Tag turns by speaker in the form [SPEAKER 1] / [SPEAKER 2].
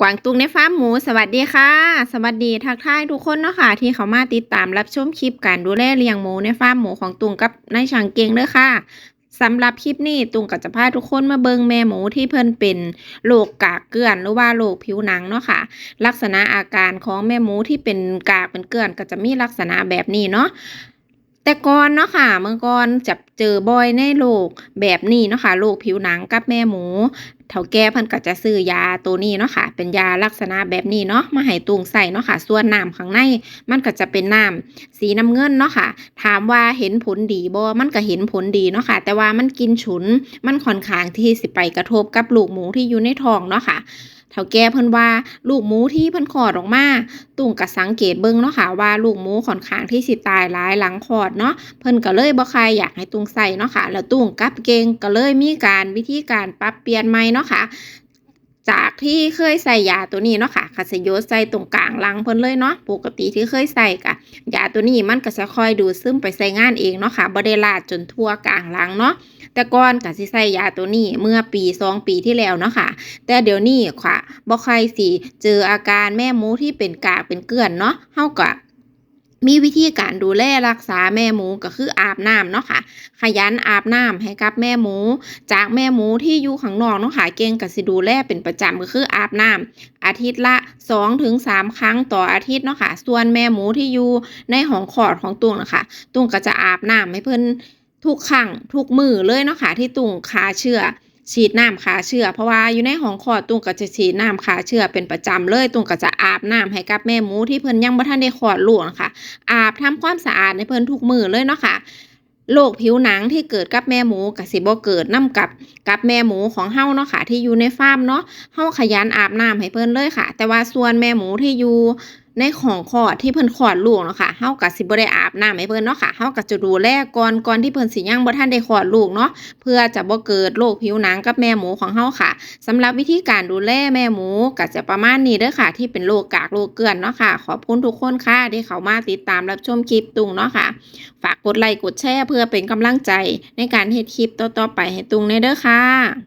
[SPEAKER 1] กวางตุงในฟาร์มหมูสวัสดีค่ะ สวัสดีทักทายทุกคนเนาะค่ะ ที่เขามาติดตามรับชมคลิปการดูแลเลี้ยงหมูในฟาร์มหมูของตุงกับนายช่างเก่งเด้อค่ะสำหรับคลิปนี้ตุงก็จะพาทุกคนมาเบิงแม่หมูที่เพิ่นเป็นโรคกากเกลื่อนหรือว่าโรคผิวหนังเนาะค่ะ ลักษณะอาการของแม่หมูที่เป็นกากเป็นเกลื่อนก็จะมีลักษณะแบบนี้เนาะแต่ก่อนเนาะค่ะเมื่อก่อนจะเจอบ่อยในโรคแบบนี้เนาะค่ะโรคผิวหนังกับแม่หมู เฒ่าแก่เพิ่นก็จะซื้อยาตัวนี้เนาะค่ะ เป็นยาลักษณะแบบนี้เนาะมาให้ตุงใส่เนาะค่ะ ส่วนน้ำข้างในมันก็จะเป็นน้ำสีน้ำเงินเนาะค่ะ ถามว่าเห็นผลดีบ่มันก็เห็นผลดีเนาะค่ะ แต่ว่ามันกินฉุนมันค่อนข้างที่สิไปกระทบกับลูกหมูที่อยู่ในท้องเนาะค่ะ ท่าแก่เพิ่นว่าลูกหมูที่เพิ่นคลอดออกมาตุ่งก็สังเกตเบิ่งเนาะค่ะว่าลูกหมูค่อนข้างที่สิตายหลายหลังคลอดเนาะเพิ่นก็เลยบ่ใครอยากให้ตุงใส่เนาะค่ะแล้วตุงกับเก่งก็เลยมีการวิธีการปรับเปลี่ยนใหม่เนาะค่ะ จากที่เคยใส่ยาตัวนี้เนาะค่ะก็สิโยใส่ตรงกลางรังเพิ่นเลยเนาะปกติที่เคยใส่กะยาตัวนี้มันก็จะค่อยดูดซึมไปใส่งานเองเนาะค่ะบ่ได้ลาดจนทั่วกลางรังเนาะแต่ก่อนก็สิใส่ยาตัวนี้เมื่อปีสองปีที่แล้วเนาะค่ะ แต่เดี๋ยวนี้ค่ะบ่ใครสิเจออาการแม่หมูที่เป็นกากเป็นเกลื่อนเนาะเฮาก็ มีวิธีการดูแลรักษาแม่หมูก็คืออาบน้ำเนาะค่ะ ขยันอาบน้ำให้กับแม่หมู จากแม่หมูที่อยู่ข้างนอกเนาะค่ะเก่งก็สิดูแลเป็นประจำก็คืออาบน้ำอาทิตย์ละ2ถึง3ครั้งต่ออาทิตย์เนาะค่ะ ส่วนแม่หมูที่อยู่ในห้องคลอดของตุงนะค่ะตุงก็จะอาบน้ำให้เพิ่นทุกครั้งทุกมือเลยเนาะค่ะที่ตุงฆ่าเชื้อ ฉีดน้ำฆ่าเชื้อเพราะว่าอยู่ในห้องคลอดตุงก็จะฉีดน้ำฆ่าเชื้อเป็นประจำเลยตุงก็จะอาบน้ำให้กับแม่หมูที่เพิ่นยังบ่ทันได้คลอดลูกนะคะอาบทำความสะอาดให้เพิ่นทุกมือเลยเนาะค่ะโรคผิวหนังที่เกิดกับแม่หมูก็สิบ่เกิดนํกับกับแม่หมูของเฮาเนาะค่ะที่อยู่ในฟาร์มเนาะเฮาขยันอาบน้ำให้เพิ่นเลยค่ะ แต่ว่าส่วนแม่หมูที่อยู่ ในของคลอดที่เพิ่นคลอดลูกเนาะค่ะเฮาก็สิบ่ได้อาบน้ำให้เพิ่นเนาะค่ะเฮาก็จะดูแลก่อนก่อนที่เพิ่นสิยังบ่ทันได้คลอดลูกเนาะเพื่อจะบ่เกิดโรคผิวหนังกับแม่หมูของเฮาค่ะสำหรับวิธีการดูแลแม่หมูก็จะประมาณนี้เด้อค่ะ ที่เป็นโรคกากโรคเกลื่อนเนาะค่ะ ขอบคุณทุกคนค่ะที่เข้ามาติดตามรับชมคลิปตุงเนาะค่ะ ฝากกดไลค์กดแชร์เพื่อเป็นกำลังใจในการเฮ็ดคลิปต่อๆไปให้ตุงในเด้อค่ะ